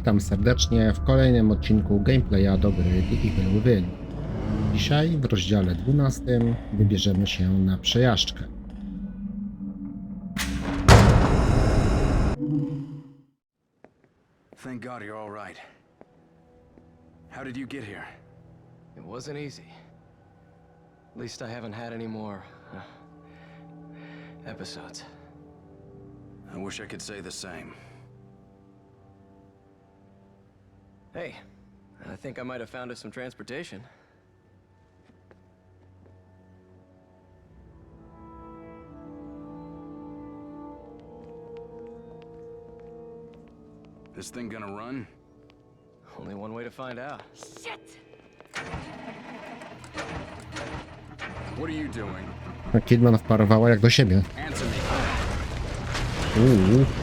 Witam serdecznie w kolejnym odcinku gameplaya do gry The Evil Within. Dzisiaj w rozdziale 12 wybierzemy się na przejażdżkę. Thank God you're all right. How did you get here? It wasn't easy. At least I haven't had any more uh, episodes. I wish I could say the same. Hey, I think I might have found us some transportation. This thing gonna run? Only one way to find out. Shit! What are you doing? Kidman wparowała jak do siebie. Answer me. Uuu.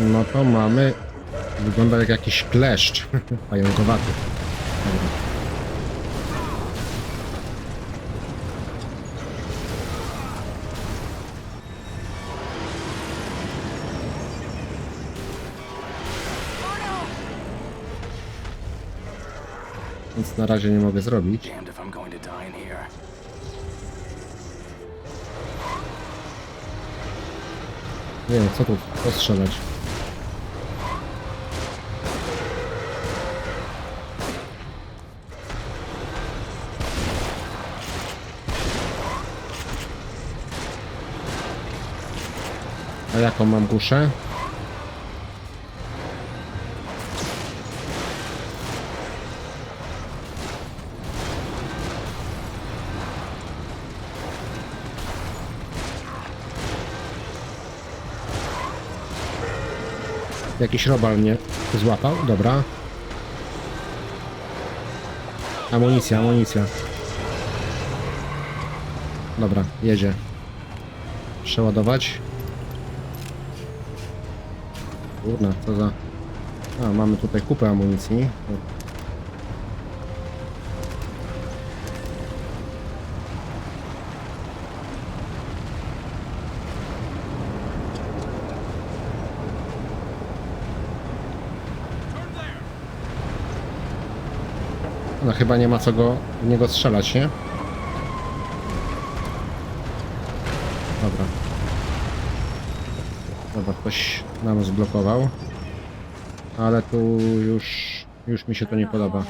No to mamy... Wygląda jak jakiś kleszcz pająkowaty. Dobra. Nic na razie nie mogę zrobić. Nie wiem, co tu postrzelać. Jaką mam guszę? Jakiś robal mnie złapał, dobra. Amunicja, amunicja. Dobra, jedzie. Przeładować. Kurna, co za... A, mamy tutaj kupę amunicji. No chyba nie ma co go w niego strzelać, nie? Dobra. Dobra, ktoś nam zblokował. Ale tu już, już mi się to nie podoba.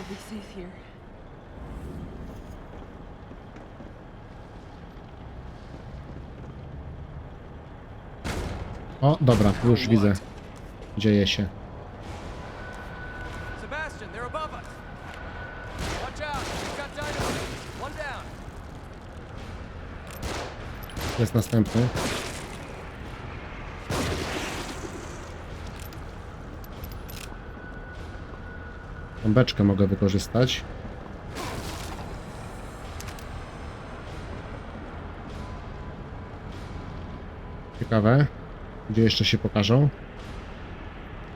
O, dobra, już widzę. Dzieje się. Sebastian, they're Beczkę mogę wykorzystać. Ciekawe, gdzie jeszcze się pokażą.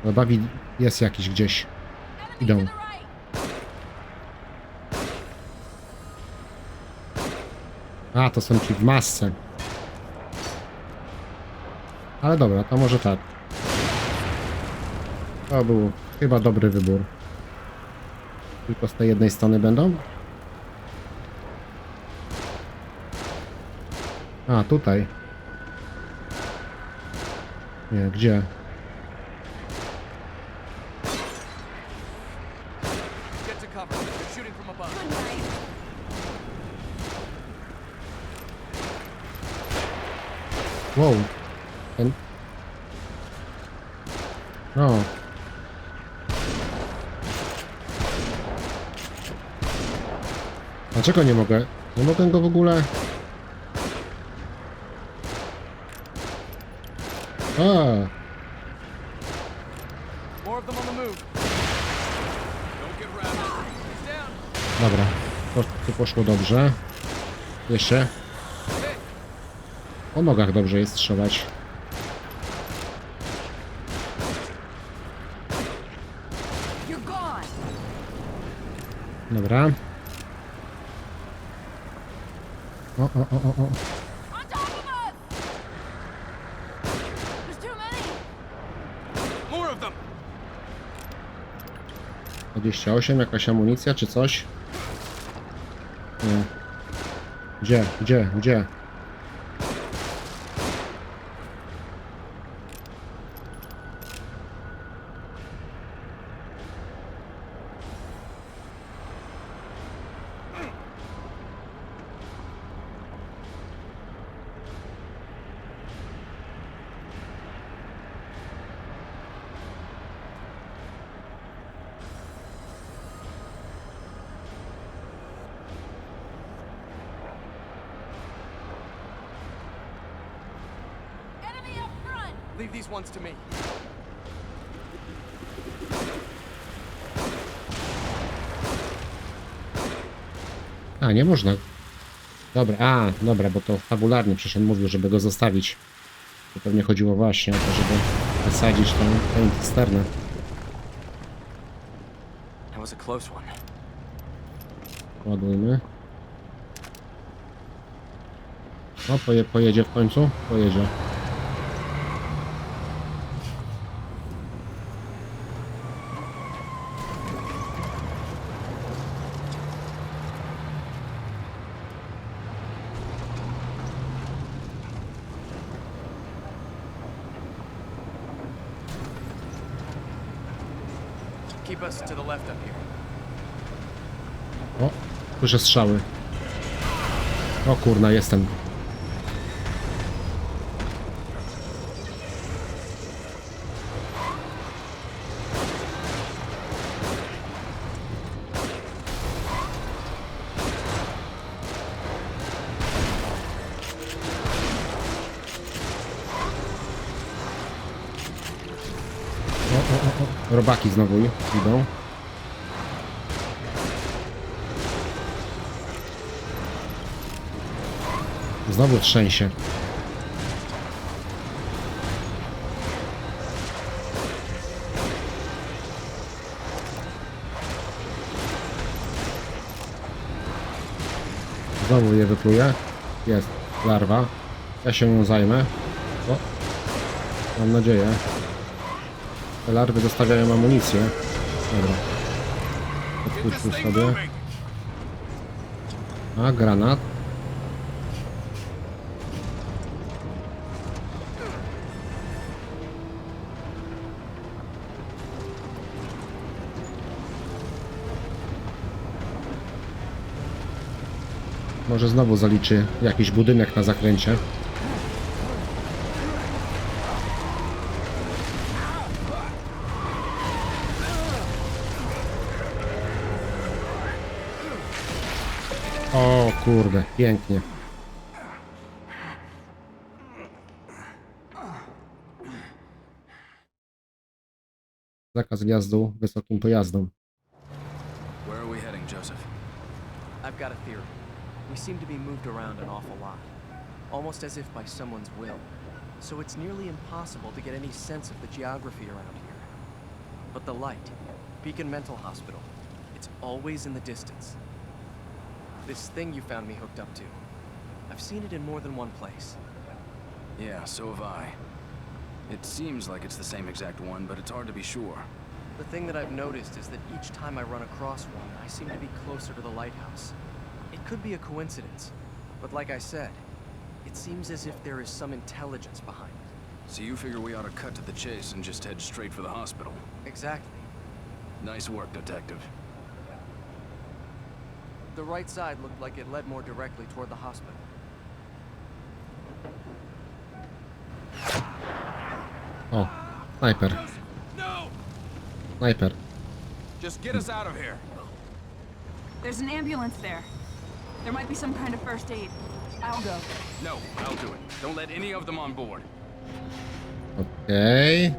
Chyba wi- jest jakiś gdzieś. Idą. A, to są ci w masce. Ale dobra, to może tak. To był chyba dobry wybór. Tylko z tej jednej strony będą? A, tutaj. Nie, gdzie? Wow. Ten... No. Dlaczego nie mogę? Nie mogę go w ogóle... A. Dobra, to, to poszło dobrze. Jeszcze. Po nogach dobrze jest strzelać. Dobra. O, o, o, o, o. Them! 28, jakaś amunicja czy coś? Nie. Gdzie, gdzie, gdzie? Leave these ones to me. A, nie można. Dobra, a, dobra, bo to fabularnie przecież on mówił, żeby go zostawić. To pewnie chodziło właśnie o to, żeby wysadzić tą, tą cysternę. Ładujmy. O, poje, pojedzie w końcu? Pojedzie. Keep us to the left up here. O, słyszę strzały. O kurna, jestem. O, o, o. Robaki znowu idą. Znowu trzęsie. Znowu je wypluje. Jest larwa. Ja się nią zajmę. O, mam nadzieję. Te larwy dostawiają amunicję. Dobra. Odpuśćmy sobie. A, granat. Może znowu zaliczy jakiś budynek na zakręcie. Kurde, pięknie. Zakaz wjazdu wysokim pojazdom. Where are we heading, Joseph? I've got a theory. We seem to be moved around an awful lot, almost as if by someone's will. So it's nearly impossible to get any sense of the geography around here. But the light, Beacon Mental Hospital, it's always in the distance. This thing you found me hooked up to, I've seen it in more than one place. Yeah, so have I. It seems like it's the same exact one, but it's hard to be sure. The thing that I've noticed is that each time I run across one, I seem to be closer to the lighthouse. It could be a coincidence, but like I said, it seems as if there is some intelligence behind it. So you figure we ought to cut to the chase and just head straight for the hospital. Exactly. Nice work, Detective. The right side looked like it led more directly toward the hospital. Oh, o, snajper, No! snajper. Just get us out of here. There's an ambulance there. There might be some kind of first aid. I'll go. No, I'll do it. Don't let any of them on board. Okej.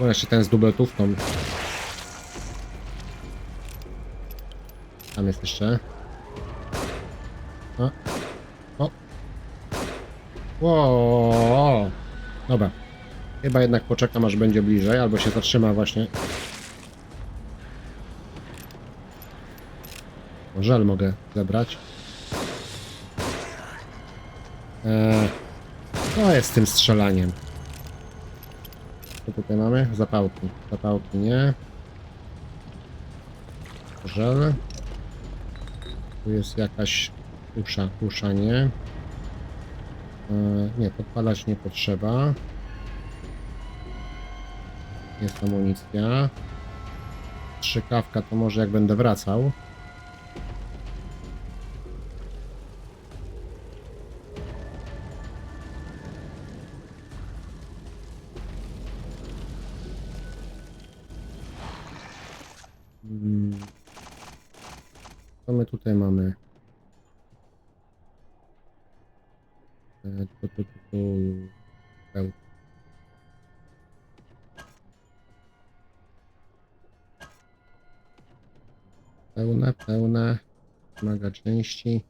No jeszcze ten z dubeltówką. Tam jest jeszcze. O. O. Ło. Dobra. Chyba jednak poczekam aż będzie bliżej, albo się zatrzyma właśnie. Żel mogę zebrać. Eee, to jest z tym strzelaniem. Co tutaj mamy? Zapałki. Zapałki nie. Żel. Tu jest jakaś kusza, kusza nie. Eee, nie, podpalać nie potrzeba. Jest amunicja. Strzykawka to może jak będę wracał. Pełne, pełne. Wymaga części.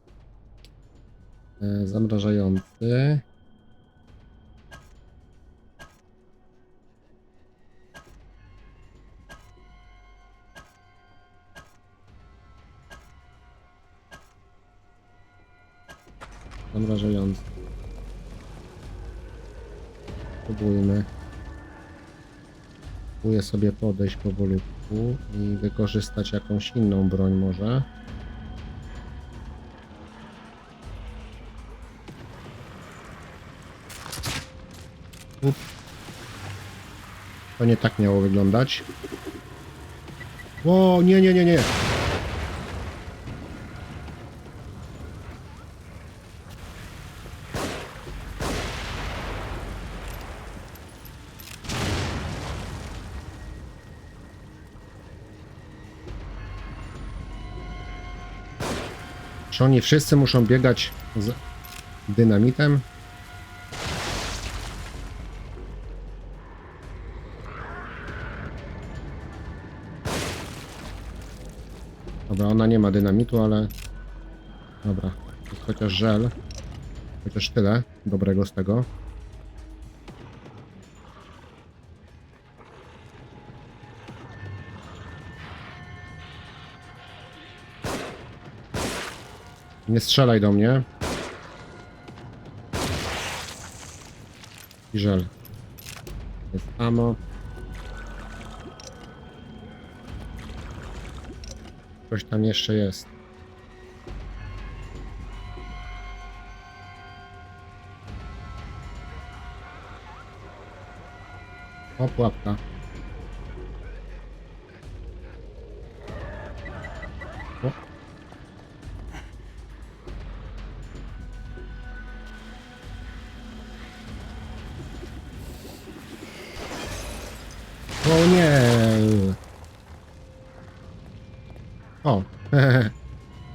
E, Zamrażający. Sobie podejść powolutku i wykorzystać jakąś inną broń może. Up. To nie tak miało wyglądać. O, nie, nie, nie, nie. Czy oni wszyscy muszą biegać z dynamitem? Dobra, ona nie ma dynamitu, ale... Dobra, chociaż żel. Chociaż tyle dobrego z tego. Nie strzelaj do mnie. I żel. Jest ammo. Coś tam jeszcze jest. O, pułapka. O.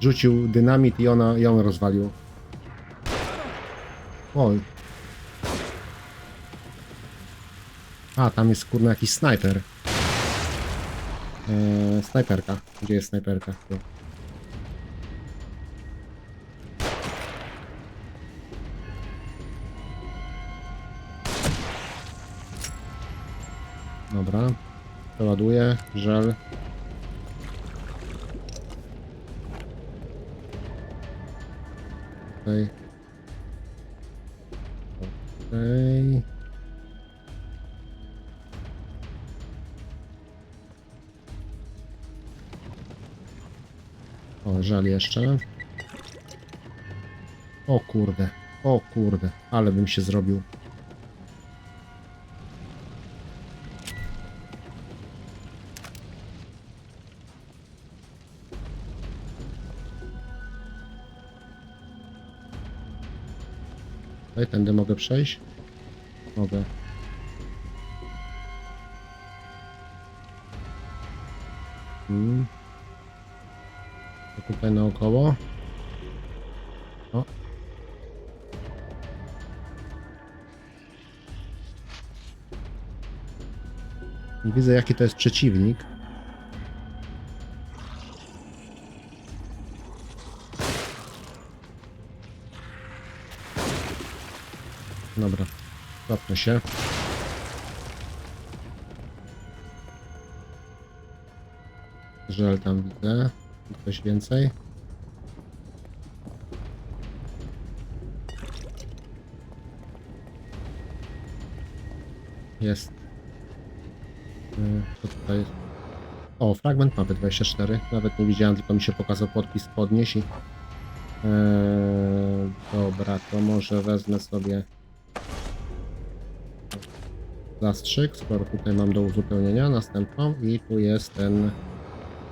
Rzucił dynamit i ona ją rozwalił. Oj. A, tam jest kurna jakiś snajper. Eee, snajperka. Gdzie jest snajperka? Tu. Dobra. Przeładuję. Żel. Okej. Okej. O, żal jeszcze. O kurde. O kurde. Ale bym się zrobił. Tutaj tędy mogę przejść? Mogę. Hmm. Tutaj naokoło. O. Widzę jaki to jest przeciwnik. Dobra, cofnę się. Żel tam widzę. Coś więcej. Jest. Y, Co tutaj jest? O, fragment mapy 24. Nawet nie widziałem, tylko mi się pokazał podpis podnieś i... Eee, dobra, to może wezmę sobie zastrzyk, skoro tutaj mam do uzupełnienia następną i tu jest ten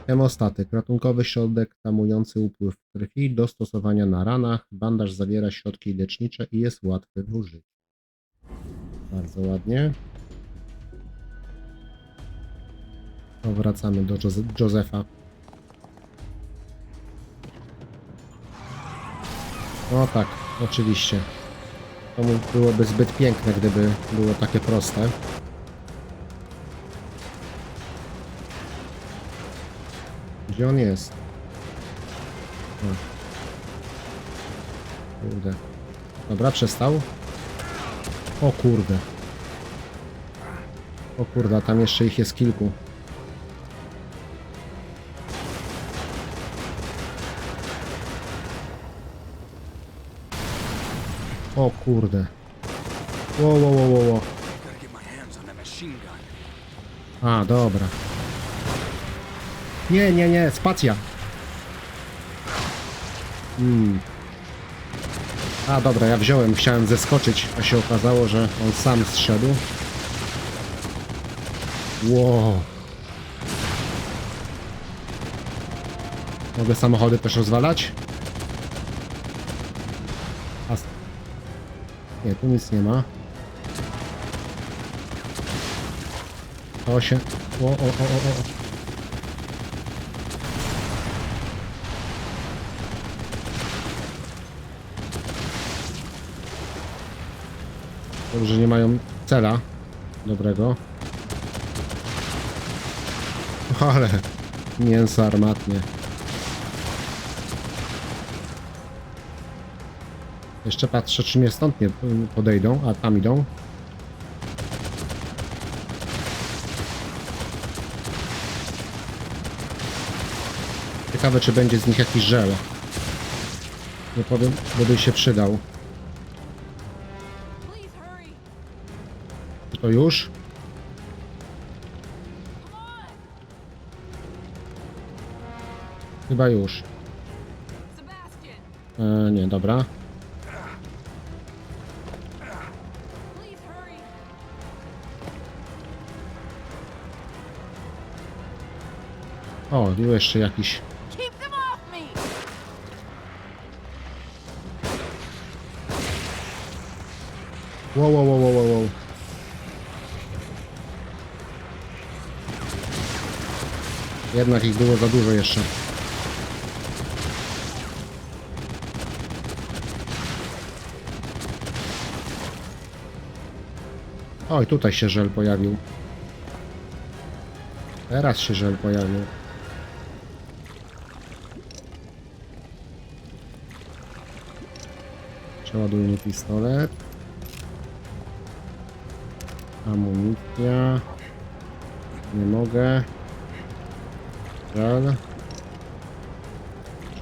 hemostatyk, ratunkowy środek tamujący upływ krwi do stosowania na ranach. Bandaż zawiera środki lecznicze i jest łatwy w użyciu. Bardzo ładnie. Powracamy do Józe- Józefa. No tak, oczywiście. To byłoby zbyt piękne, gdyby było takie proste. Gdzie on jest? O. Kurde. Dobra, przestał. O kurde. O kurde, a tam jeszcze ich jest kilku. O kurde. Wo, wo, wo, wo, wo. A, dobra. Nie, nie, nie, spacja. Hmm. A, dobra, ja wziąłem, chciałem zeskoczyć, a się okazało, że on sam zszedł. Wow. Mogę samochody też rozwalać? Nie, tu nic nie ma. To się... O, o, o, o, o. Dobrze, nie mają cela dobrego. Ale mięso armatnie. Jeszcze patrzę, czy mnie stąd nie podejdą, a tam idą. Ciekawe, czy będzie z nich jakiś żel. Nie powiem, bo by się przydał. Czy to już? Chyba już. E, nie, dobra. O, tu jeszcze jakiś. Wow, wow, wow, wow, wow. Jednak ich było za dużo jeszcze. Oj, tutaj się żel pojawił. Teraz się żel pojawił. Przeładujmy pistolet. Amunicja. Nie mogę. Żal.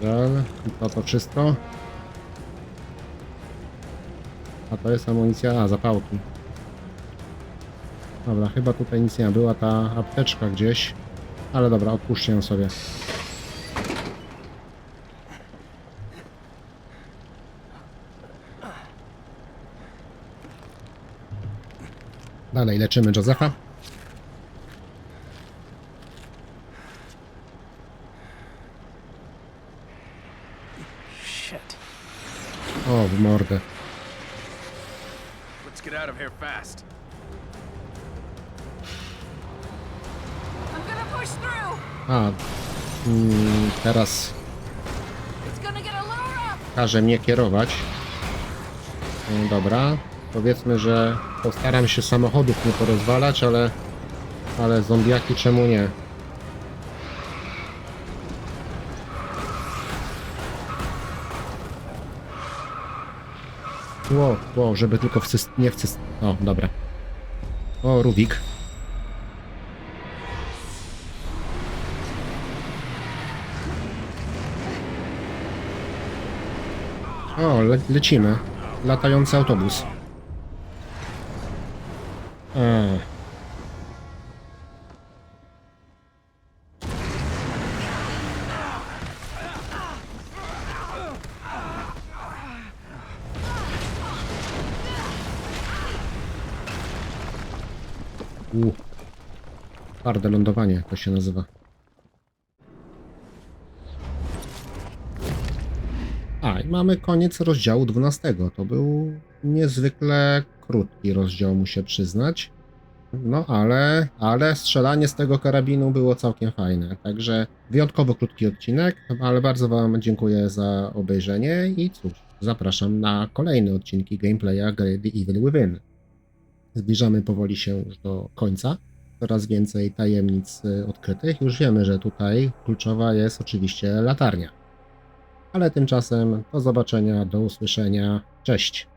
Żal. To to wszystko. A to jest amunicja. A, zapałki. Dobra, chyba tutaj nic nie. Była ta apteczka gdzieś. Ale dobra, odpuszczę ją sobie. Dalej leczymy Josefa. O, w mordę. Let's get out of here fast. I'm gonna push through. A, mm, teraz It's gonna get a little rough. każe mnie kierować. No, dobra, powiedzmy, że postaram się samochodów nie porozwalać, ale Ale zombiaki czemu nie? Ło, ło, żeby tylko w cyst... nie w cyst... O, dobra. O, Rubik. O, le lecimy. Latający autobus. Twarde lądowanie to się nazywa. A, i mamy koniec rozdziału 12. To był niezwykle krótki rozdział, muszę przyznać. No ale, ale strzelanie z tego karabinu było całkiem fajne. Także wyjątkowo krótki odcinek, ale bardzo Wam dziękuję za obejrzenie i cóż, zapraszam na kolejne odcinki gameplaya gry The Evil Within. Zbliżamy powoli się już do końca. Coraz więcej tajemnic y, odkrytych. Już wiemy, że tutaj kluczowa jest oczywiście latarnia. Ale tymczasem do zobaczenia, do usłyszenia. Cześć.